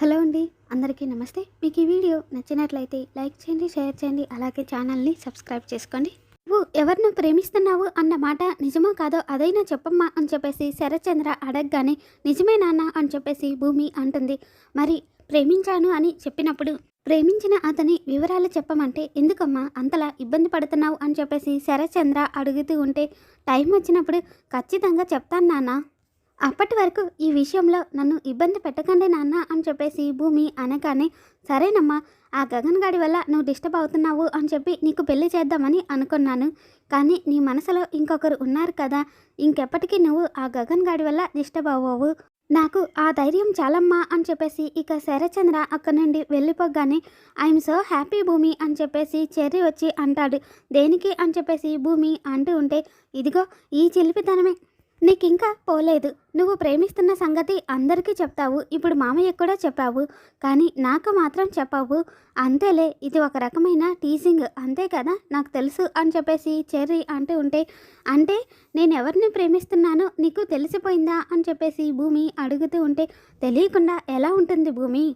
Hello అండి అందరికీ నమస్తే. మీకు ఈ వీడియో నచ్చినట్లయితే లైక్ చేయండి షేర్ చేయండి అలాగే ఛానల్ని సబ్స్క్రైబ్ చేసుకోండి. నువ్వు ఎవరినో ప్రేమిస్తున్నావు అన్న మాట నిజమో కాదో అదైనా చెప్పమ్మా అని చెప్పేసి శరత్చంద్ర అడగగానే నిజమే నాన్న అని చెప్పేసి భూమి అంటుంది. మరి ప్రేమించాను అని చెప్పినప్పుడు ప్రేమించిన అతని వివరాలు చెప్పమంటే ఎందుకమ్మా అంతలా ఇబ్బంది పడుతున్నావు అని చెప్పేసి శరత్చంద్ర అడుగుతూ ఉంటే టైం వచ్చినప్పుడు ఖచ్చితంగా చెప్తాను నాన్న. అప్పటి వరకు ఈ విషయంలో నన్ను ఇబ్బంది పెట్టకండి నాన్న అని చెప్పేసి భూమి అనగానే సరేనమ్మా ఆ గగన్ గాడి వల్ల నువ్వు డిస్టర్బ్ అవుతున్నావు అని చెప్పి నీకు పెళ్ళి చేద్దామని అనుకున్నాను. కానీ నీ మనసులో ఇంకొకరు ఉన్నారు కదా ఇంకెప్పటికీ నువ్వు ఆ గగన్ గాడి వల్ల డిస్టర్బ్ అవ్వవు. నాకు ఆ ధైర్యం చాలమ్మా అని చెప్పేసి ఇక శరచంద్ర అక్కడి నుండి వెళ్ళిపోగానే ఐఎమ్ సో హ్యాపీ భూమి అని చెప్పేసి చెర్రి వచ్చి అంటాడు. దేనికి? అని చెప్పేసి భూమి అంటూ ఉంటే ఇదిగో ఈ చిలిపితనమే. నీకింకా పోలేదు. నువ్వు ప్రేమిస్తున్న సంగతి అందరికీ చెప్తావు. ఇప్పుడు మామయ్య కూడా చెప్పావు. కానీ నాకు మాత్రం చెప్పావు. అంతేలే ఇది ఒక రకమైన టీజింగ్. అంతే కదా? నాకు తెలుసు అని చెప్పేసి చెర్రీ అంటూ ఉంటే అంటే నేను ఎవరిని ప్రేమిస్తున్నానో నీకు తెలిసిపోయిందా అని చెప్పేసి భూమి అడుగుతూ ఉంటే తెలియకుండా ఎలా ఉంటుంది భూమి?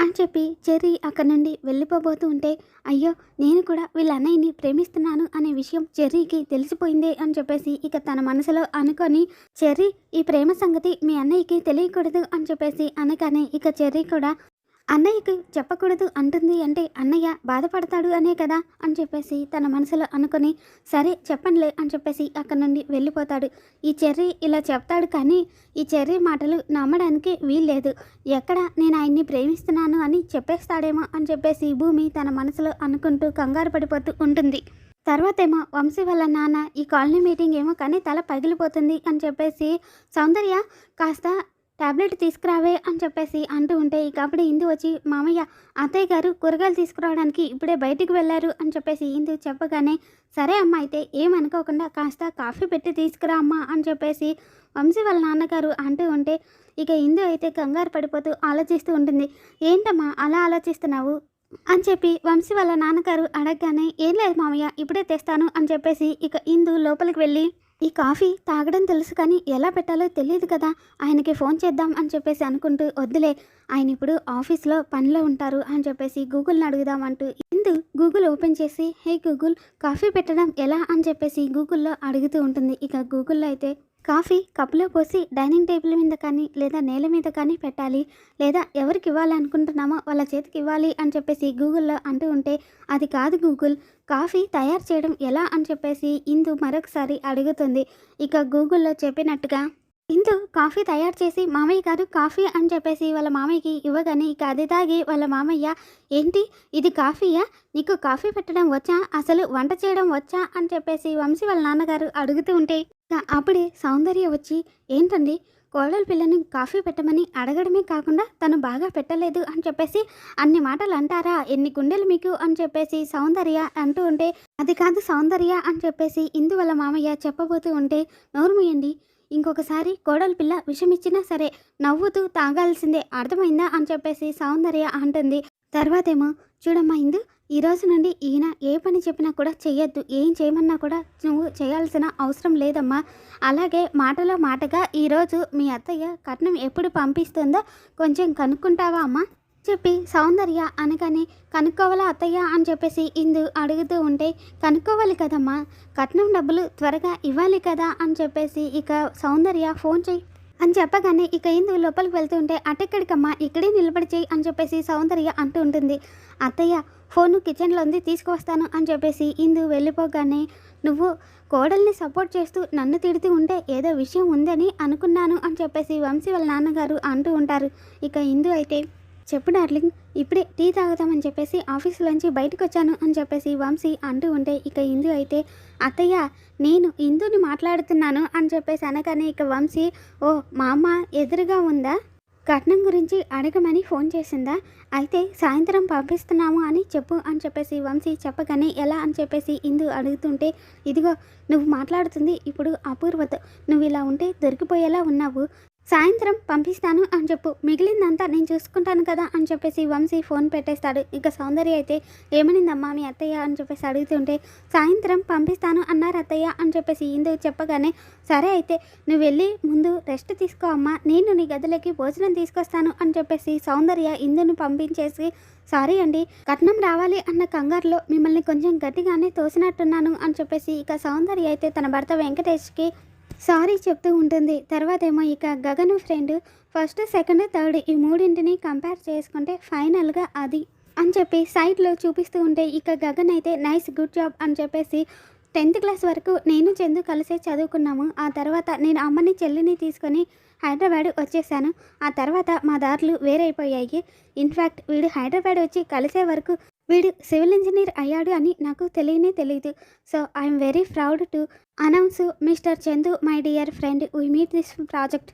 అని చెప్పి చెర్రీ అక్కడి నుండి వెళ్ళిపోబోతూ ఉంటే అయ్యో నేను కూడా వీళ్ళ అన్నయ్యని ప్రేమిస్తున్నాను అనే విషయం చెర్రీకి తెలిసిపోయిందే అని చెప్పేసి ఇక తన మనసులో అనుకొని చెర్రీ ఈ ప్రేమ సంగతి మీ అన్నయ్యకి తెలియకూడదు అని చెప్పేసి అనగానే ఇక చెర్రీ కూడా అన్నయ్యకి చెప్పకూడదు అంటుంది అంటే అన్నయ్య బాధపడతాడు అనే కదా? అని చెప్పేసి తన మనసులో అనుకొని సరే చెప్పనులే అని చెప్పేసి అక్కడి నుండి వెళ్ళిపోతాడు. ఈ చెర్రీ ఇలా చెప్తాడు కానీ ఈ చెర్రీ మాటలు నమ్మడానికి వీల్లేదు. ఎక్కడ నేను ఆయన్ని ప్రేమిస్తున్నాను అని చెప్పేస్తాడేమో అని చెప్పేసి భూమి తన మనసులో అనుకుంటూ కంగారు పడిపోతూ ఉంటుంది. తర్వాతేమో వంశీ వాళ్ళ నాన్న ఈ కాలనీ మీటింగ్ ఏమో కానీ తల పగిలిపోతుంది అని చెప్పేసి సౌందర్య కాస్త టాబ్లెట్ తీసుకురావే అని చెప్పేసి అంటూ ఉంటే ఇక అప్పుడే ఇందు వచ్చి మామయ్య అత్తయ్య గారు కూరగాయలు తీసుకురావడానికి ఇప్పుడే బయటికి వెళ్ళారు అని చెప్పేసి ఇందు చెప్పగానే సరే అమ్మ అయితే ఏమనుకోకుండా కాస్త కాఫీ పెట్టి తీసుకురా అమ్మ అని చెప్పేసి వంశీ వాళ్ళ నాన్నగారు అంటూ ఉంటే ఇక ఇందు అయితే కంగారు పడిపోతూ ఆలోచిస్తూ ఉంటుంది. ఏంటమ్మా అలా ఆలోచిస్తున్నావు? అని చెప్పి వంశీ వాళ్ళ నాన్నగారు అడగగానే ఏం లేదు మామయ్య ఇప్పుడే తెస్తాను అని చెప్పేసి ఇక ఇందు లోపలికి వెళ్ళి ఈ కాఫీ తాగడం తెలుసు కానీ ఎలా పెట్టాలో తెలియదు కదా. ఆయనకి ఫోన్ చేద్దాం అని చెప్పేసి అనుకుంటూ వద్దులే ఆయన ఇప్పుడు ఆఫీస్లో పనిలో ఉంటారు అని చెప్పేసి గూగుల్ని అడుగుదాం అంటూ ఇందు గూగుల్ ఓపెన్ చేసి హే గూగుల్ కాఫీ పెట్టడం ఎలా? అని చెప్పేసి గూగుల్లో అడుగుతూ ఉంటుంది. ఇక గూగుల్లో అయితే కాఫీ కప్పులో పోసి డైనింగ్ టేబుల్ మీద కానీ లేదా నేల మీద కానీ పెట్టాలి లేదా ఎవరికి ఇవ్వాలి అనుకుంటున్నామో వాళ్ళ చేతికి ఇవ్వాలి అని చెప్పేసి గూగుల్లో అంటూ ఉంటే అది కాదు గూగుల్ కాఫీ తయారు చేయడం ఎలా అని చెప్పేసి ఇందు మరొకసారి అడుగుతుంది. ఇక గూగుల్లో చెప్పినట్టుగా ఇందు కాఫీ తయారు చేసి మామయ్య గారు కాఫీ అని చెప్పేసి వాళ్ళ మామయ్యకి ఇవ్వగానే ఇక అది తాగి వాళ్ళ మామయ్య ఏంటి? ఇది కాఫీయా? నీకు కాఫీ పెట్టడం వచ్చా? అసలు వంట చేయడం వచ్చా? అని చెప్పేసి వంశీ వాళ్ళ నాన్నగారు అడుగుతూ ఉంటే అప్పుడే సౌందర్య వచ్చి ఏంటండి? కోడలు పిల్లని కాఫీ పెట్టమని అడగడమే కాకుండా తను బాగా పెట్టలేదు అని చెప్పేసి అన్ని మాటలు అంటారా? ఎన్ని గుండెలు మీకు? అని చెప్పేసి సౌందర్య అంటూ ఉంటే అది కాదు సౌందర్య అని చెప్పేసి ఇందు వాళ్ళ మామయ్య చెప్పబోతూ ఉంటే నోరుమయండి ఇంకొకసారి కోడలు పిల్ల విషమిచ్చినా సరే నవ్వుతూ తాగాల్సిందే అర్థమైందా? అని చెప్పేసి సౌందర్య అంటుంది. తర్వాతేమో చూడమ్మా ఇందు ఈ రోజు నుండి ఈయన ఏ పని చెప్పినా కూడా చేయొద్దు ఏం చేయమన్నా కూడా నువ్వు చేయాల్సిన అవసరం లేదమ్మా. అలాగే మాటలో మాటగా ఈరోజు మీ అత్తయ్య కట్నం ఎప్పుడు పంపిస్తుందో కొంచెం కనుక్కుంటావా అమ్మా? చెప్పి సౌందర్య అనగానే కనుక్కోవాలా అత్తయ్య? అని చెప్పేసి ఇందు అడుగుతూ ఉంటే కనుక్కోవాలి కదమ్మా. కట్నం డబ్బులు త్వరగా ఇవ్వాలి కదా? అని చెప్పేసి ఇక సౌందర్య ఫోన్ చేయి అని చెప్పగానే ఇక ఇందు లోపలికి వెళ్తుంటే అటెక్కడికమ్మా? ఇక్కడే నిలబడి చేయి అని చెప్పేసి సౌందర్య అంటూ ఉంటుంది. అత్తయ్య ఫోను కిచెన్లో ఉంది తీసుకువస్తాను అని చెప్పేసి ఇందు వెళ్ళిపోగానే నువ్వు కోడల్ని సపోర్ట్ చేస్తూ నన్ను తిడుతూ ఉంటే ఏదో విషయం ఉందని అనుకున్నాను అని చెప్పేసి వంశీ వాళ్ళ నాన్నగారు అంటూ ఉంటారు. ఇక ఇందు అయితే చెప్పు డార్లింగ్ ఇప్పుడే టీ తాగుదామని చెప్పేసి ఆఫీసులోంచి బయటకు వచ్చాను అని చెప్పేసి వంశీ అంటూ ఉంటే ఇక ఇందు అయితే అత్తయ్య నేను ఇందుని మాట్లాడుతున్నాను అని చెప్పేసి అనగానే ఇక వంశీ ఓ మా అమ్మ ఎదురుగా ఉందా? కట్నం గురించి అడగమని ఫోన్ చేసిందా? అయితే సాయంత్రం పంపిస్తున్నాము అని చెప్పు అని చెప్పేసి వంశీ చెప్పగానే ఎలా అని చెప్పేసి ఇందు అడుగుతుంటే ఇదిగో నువ్వు మాట్లాడుతుంది ఇప్పుడు అపూర్వత నువ్వు ఇలా ఉంటే దొరికిపోయేలా ఉన్నావు. సాయంత్రం పంపిస్తాను అని చెప్పు. మిగిలిందంతా నేను చూసుకుంటాను కదా అని చెప్పేసి వంశీ ఫోన్ పెట్టేస్తాడు. ఇక సౌందర్య అయితే ఏమనిందమ్మా మీ అత్తయ్య అని చెప్పేసి అడుగుతుంటే సాయంత్రం పంపిస్తాను అన్నారు అత్తయ్య అని చెప్పేసి ఇందు చెప్పగానే సరే అయితే నువ్వు వెళ్ళి ముందు రెస్ట్ తీసుకో అమ్మా. నేను నీ గదిలోకి భోజనం తీసుకొస్తాను అని చెప్పేసి సౌందర్య ఇందును పంపించేసి సారీ అండి కట్నం రావాలి అన్న కంగారులో మిమ్మల్ని కొంచెం గట్టిగానే తోసినట్టున్నాను అని చెప్పేసి ఇక సౌందర్య అయితే తన భర్త వెంకటేష్కి సారీ చెప్తూ ఉంటుంది. తర్వాత ఏమో ఇక Gagan friend first second third ఈ మూడింటిని కంపేర్ చేసుకుంటే ఫైనల్గా అది అని చెప్పి సైట్లో చూపిస్తూ ఉంటే ఇక గగన్ అయితే నైస్ గుడ్ జాబ్ అని చెప్పేసి టెన్త్ క్లాస్ వరకు నేను చందు కలిసే చదువుకున్నాము. ఆ తర్వాత నేను అమ్మని చెల్లిని తీసుకొని హైదరాబాద్ వచ్చేసాను. ఆ తర్వాత మా దారులు వేరైపోయాయి. ఇన్ఫ్యాక్ట్ వీడు హైదరాబాద్ వచ్చి కలిసే వరకు వీడు సివిల్ ఇంజనీర్ అయ్యాడు అని నాకు తెలియనే తెలియదు so I'm very proud to announce mister Chandu my dear friend we meet this project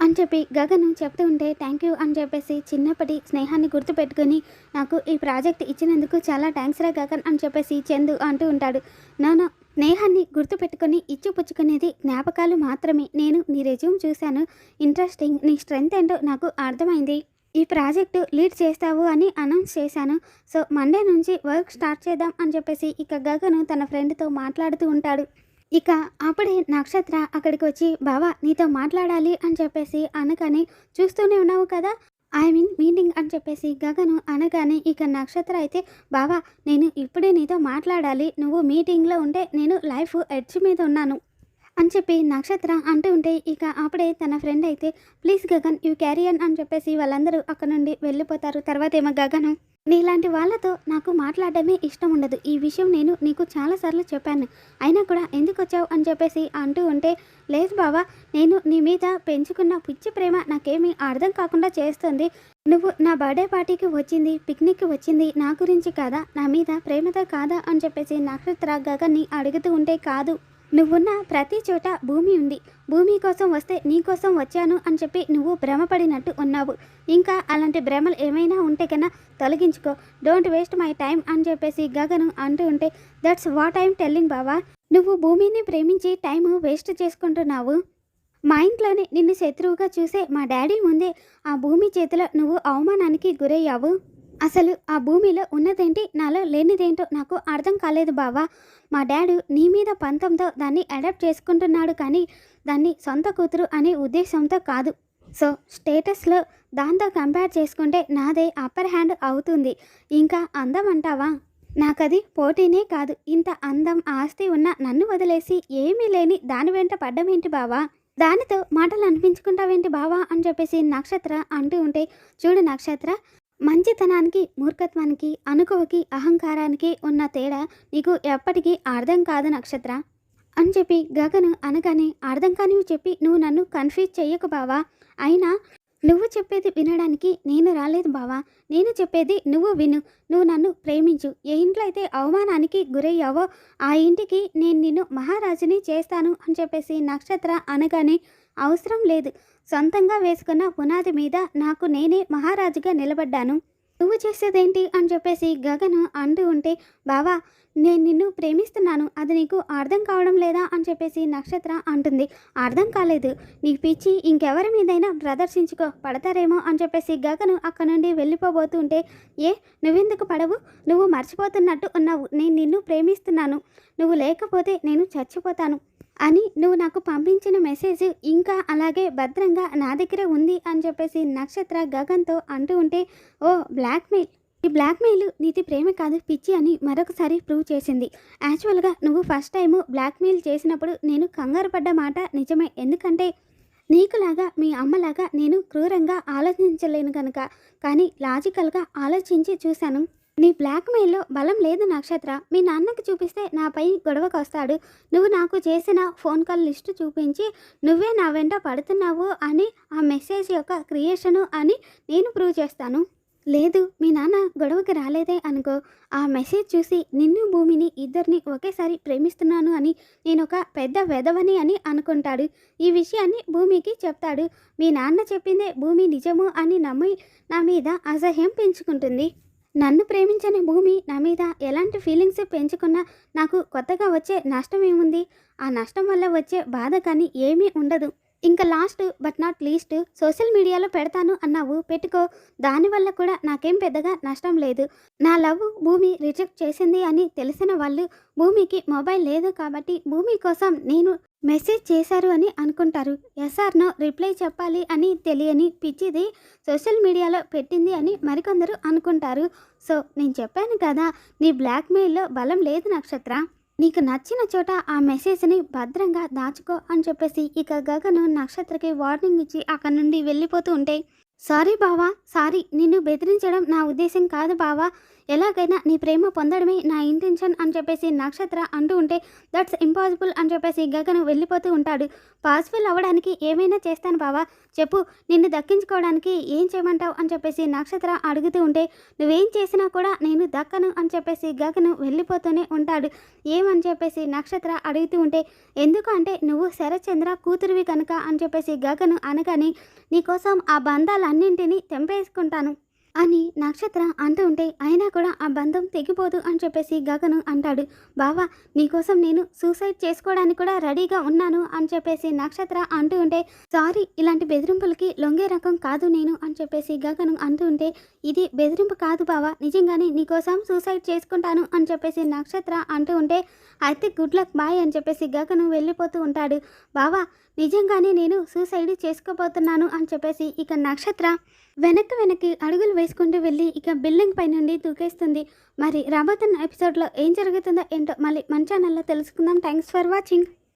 అని చెప్పి గగన్ చెప్తూ ఉంటే థ్యాంక్ యూ అని చెప్పేసి చిన్నప్పటి స్నేహాన్ని గుర్తుపెట్టుకొని నాకు ఈ ప్రాజెక్ట్ ఇచ్చినందుకు చాలా థ్యాంక్స్ రా గగన్ అని చెప్పేసి చందు అంటూ ఉంటాడు. నోనో స్నేహాన్ని గుర్తుపెట్టుకొని ఇచ్చిపుచ్చుకునేది జ్ఞాపకాలు మాత్రమే. నేను నీ రెజ్యూమ్ చూశాను. ఇంట్రెస్టింగ్. నీ స్ట్రెంగ్త్ ఏంటో నాకు అర్థమైంది. ఈ ప్రాజెక్టు లీడ్ చేస్తావు అని అనౌన్స్ చేశాను. సో మండే నుంచి వర్క్ స్టార్ట్ చేద్దాం అని చెప్పేసి ఇక గగను తన ఫ్రెండ్తో మాట్లాడుతూ ఉంటాడు. ఇక అప్పుడే నక్షత్ర అక్కడికి వచ్చి బావా నీతో మాట్లాడాలి అని చెప్పేసి అనగానే చూస్తూనే ఉన్నావు కదా ఐ మీన్ మీటింగ్ అని చెప్పేసి గగను అనగానే ఇక నక్షత్ర అయితే బావా నేను ఇప్పుడే నీతో మాట్లాడాలి. నువ్వు మీటింగ్లో ఉంటే నేను లైఫ్ ఎడ్జ్ మీద ఉన్నాను. అని చెప్పి నక్షత్ర అంటూ ఉంటే ఇక అప్పుడే తన ఫ్రెండ్ అయితే ప్లీజ్ గగన్ యూ క్యారియన్ అని చెప్పేసి వాళ్ళందరూ అక్కడ నుండి వెళ్ళిపోతారు. తర్వాత ఏమో గగను నీలాంటి వాళ్ళతో నాకు మాట్లాడడమే ఇష్టం ఉండదు. ఈ విషయం నేను నీకు చాలాసార్లు చెప్పాను. అయినా కూడా ఎందుకు వచ్చావు? అని చెప్పేసి అంటూ ఉంటే లేదు బావా నేను నీ మీద పెంచుకున్న పిచ్చి ప్రేమ నాకేమీ అర్థం కాకుండా చేస్తుంది. నువ్వు నా బర్త్డే పార్టీకి వచ్చింది పిక్నిక్కి వచ్చింది నా గురించి కాదా? నా మీద ప్రేమతో కాదా? అని చెప్పేసి నక్షత్ర గగన్ని అడుగుతూ ఉంటే కాదు. నువ్వున్న ప్రతి చోట భూమి ఉంది. భూమి కోసం వస్తే నీ కోసం వచ్చాను అని చెప్పి నువ్వు భ్రమపడినట్టు ఉన్నావు. ఇంకా అలాంటి భ్రమలు ఏమైనా ఉంటే కన్నా తొలగించుకో. డోంట్ వేస్ట్ మై టైం అని చెప్పేసి గగను అంటూ ఉంటే దట్స్ వాట్ ఐమ్ టెల్లింగ్ బావా. నువ్వు భూమిని ప్రేమించి టైం వేస్ట్ చేసుకుంటున్నావు. మా ఇంట్లోనే నిన్ను శత్రువుగా చూసే మా డాడీ ముందే ఆ భూమి చేతిలో నువ్వు అవమానానికి గురయ్యావు. అసలు ఆ భూమిలో ఉన్నదేంటి? నాలో లేనిదేంటో నాకు అర్థం కాలేదు బావా. మా డాడు నీ మీద పంతంతో దాన్ని అడాప్ట్ చేసుకుంటున్నాడు కానీ దాన్ని సొంత కూతురు అనే ఉద్దేశంతో కాదు. సో స్టేటస్లో దాంతో కంపేర్ చేసుకుంటే నాదే అప్పర్ హ్యాండ్ అవుతుంది. ఇంకా అందం అంటావా? నాకది పోటీనే కాదు. ఇంత అందం ఆస్తి ఉన్న నన్ను వదిలేసి ఏమీ లేని దాని వెంట పడ్డమేంటి బావా? దానితో మాటలు అనిపించుకుంటావేంటి బావా? అని చెప్పేసి నక్షత్ర అంటూ ఉంటే చూడు నక్షత్ర మంచితనానికి మూర్ఖత్వానికి అనుకువకి అహంకారానికి ఉన్న తేడా నీకు ఎప్పటికీ అర్థం కాదు నక్షత్ర. అని చెప్పి గగను అనగానే అర్థం కానివి చెప్పి నువ్వు నన్ను కన్ఫ్యూజ్ చెయ్యకు బావా. అయినా నువ్వు చెప్పేది వినడానికి నేను రాలేదు బావా. నేను చెప్పేది నువ్వు విను. నువ్వు నన్ను ప్రేమించు. ఏ ఇంట్లో అయితే అవమానానికి గురయ్యావో ఆ ఇంటికి నేను నిన్ను మహారాజుని చేస్తాను అని చెప్పేసి నక్షత్ర అనగానే అవసరం లేదు. సొంతంగా వేసుకున్న పునాది మీద నాకు నేనే మహారాజుగా నిలబడ్డాను. నువ్వు చేసేదేంటి? అని చెప్పేసి గగను అంటూ ఉంటే బావా నేను నిన్ను ప్రేమిస్తున్నాను. అది నీకు అర్థం కావడం లేదా? అని చెప్పేసి నక్షత్ర అంటుంది. అర్థం కాలేదు. నీ పిచ్చి ఇంకెవరి మీదైనా ప్రదర్శించుకో పడతారేమో అని చెప్పేసి గగను అక్కడ నుండి వెళ్ళిపోబోతుంటే ఏ నువ్వెందుకు పడవు? నువ్వు మర్చిపోతున్నట్టు ఉన్నావు. నేను నిన్ను ప్రేమిస్తున్నాను. నువ్వు లేకపోతే నేను చచ్చిపోతాను. అని నువ్వు నాకు పంపించిన మెసేజ్ ఇంకా అలాగే భద్రంగా నా దగ్గరే ఉంది అని చెప్పేసి నక్షత్ర గగన్తో అంటూ ఉంటే ఓ బ్లాక్మెయిల్ ఈ బ్లాక్మెయిల్ నీతి ప్రేమ కాదు పిచ్చి అని మరొకసారి ప్రూవ్ చేసింది. యాక్చువల్గా నువ్వు ఫస్ట్ టైం బ్లాక్మెయిల్ చేసినప్పుడు నేను కంగారు పడ్డ మాట నిజమే. ఎందుకంటే నీకులాగా మీ అమ్మలాగా నేను క్రూరంగా ఆలోచించలేను కనుక కానీ లాజికల్గా ఆలోచించి చూశాను. నీ బ్లాక్మెయిల్లో బలం లేదు నక్షత్ర. మీ నాన్నకి చూపిస్తే నాపై గొడవకు వస్తాడు నువ్వు నాకు చేసిన ఫోన్ కాల్ లిస్టు చూపించి నువ్వే నా వెంట పడుతున్నావు అని ఆ మెసేజ్ యొక్క క్రియేషను అని నేను ప్రూవ్ చేస్తాను. లేదు మీ నాన్న గొడవకి రాలేదే అనుకో. ఆ మెసేజ్ చూసి నిన్ను భూమిని ఇద్దరిని ఒకేసారి ప్రేమిస్తున్నాను అని నేను ఒక పెద్ద వెధవని అని అనుకుంటాడు. ఈ విషయాన్ని భూమికి చెప్తాడు. మీ నాన్న చెప్పిందే భూమి నిజము అని నమ్మి నా మీద అసహ్యం పెంచుకుంటుంది. నన్ను ప్రేమించని భూమి నా మీద ఎలాంటి ఫీలింగ్స్ పెంచుకున్నా నాకు కొత్తగా వచ్చే నష్టం ఏముంది? ఆ నష్టం వల్ల వచ్చే బాధ కానీ ఏమీ ఉండదు. ఇంకా last but not least social మీడియాలో పెడతాను అన్నావు. పెట్టుకో. దానివల్ల కూడా నాకేం పెద్దగా నష్టం లేదు. నా లవ్ భూమి రిజెక్ట్ చేసింది అని తెలిసిన వాళ్ళు భూమికి మొబైల్ లేదు కాబట్టి భూమి కోసం నేను మెసేజ్ చేశారు అని అనుకుంటారు. ఎస్ఆర్నో రిప్లై చెప్పాలి అని తెలియని పిచ్చిది సోషల్ మీడియాలో పెట్టింది అని మరికొందరు అనుకుంటారు. సో నేను చెప్పాను కదా నీ బ్లాక్మెయిల్లో బలం లేదు నక్షత్ర. నీకు నచ్చిన చోట ఆ మెసేజ్ని భద్రంగా దాచుకో అని చెప్పేసి ఇక గగను నక్షత్రకి వార్నింగ్ ఇచ్చి అక్కడి నుండి వెళ్ళిపోతూ ఉంటే సారీ బావా సారీ నిన్ను బెదిరించడం నా ఉద్దేశం కాదు బావా. ఎలాగైనా నీ ప్రేమ పొందడమే నా ఇంటెన్షన్ అని చెప్పేసి నక్షత్ర అంటూ ఉంటే దట్స్ ఇంపాసిబుల్ అని చెప్పేసి గగను వెళ్ళిపోతూ ఉంటాడు. పాసిబుల్ అవ్వడానికి ఏమైనా చేస్తాను బావా? చెప్పు నిన్ను దక్కించుకోవడానికి ఏం చేయమంటావు అని చెప్పేసి నక్షత్ర అడుగుతూ ఉంటే నువ్వేం చేసినా కూడా నేను దక్కను అని చెప్పేసి గగను వెళ్ళిపోతూనే ఉంటాడు. ఏమని చెప్పేసి నక్షత్ర అడుగుతూ ఉంటే ఎందుకు అంటే నువ్వు శరచంద్ర కూతురువి కనుక అని చెప్పేసి గగను అనగానే నీకోసం ఆ బంధాలన్నింటినీ తెంపేసుకుంటాను. అని నక్షత్ర అంటూ ఉంటే అయినా కూడా ఆ బంధం తెగిపోదు అని చెప్పేసి గగను అంటాడు. బావా నీకోసం నేను సూసైడ్ చేసుకోవడానికి కూడా రెడీగా ఉన్నాను అని చెప్పేసి నక్షత్ర అంటూ ఉంటే సారీ ఇలాంటి బెదిరింపులకి లొంగే రకం కాదు నేను అని చెప్పేసి గగను అంటూ ఉంటే ఇది బెదిరింపు కాదు బావా నిజంగానే నీకోసం సూసైడ్ చేసుకుంటాను అని చెప్పేసి నక్షత్ర అంటూ ఉంటే అయితే గుడ్ లక్ బాయ్ అని చెప్పేసి గగను వెళ్ళిపోతూ ఉంటాడు. బావా నిజంగానే నేను సూసైడ్ చేసుకోబోతున్నాను అని చెప్పేసి ఇక నక్షత్ర వెనక్కి వెనక్కి అడుగులు వేసుకుంటూ వెళ్ళి ఇక బిల్డింగ్ పై నుండి దూకేస్తుంది. మరి రాబోతున్న ఎపిసోడ్లో ఏం జరుగుతుందో ఏంటో మళ్ళీ మన ఛానల్లో తెలుసుకుందాం. Thanks for watching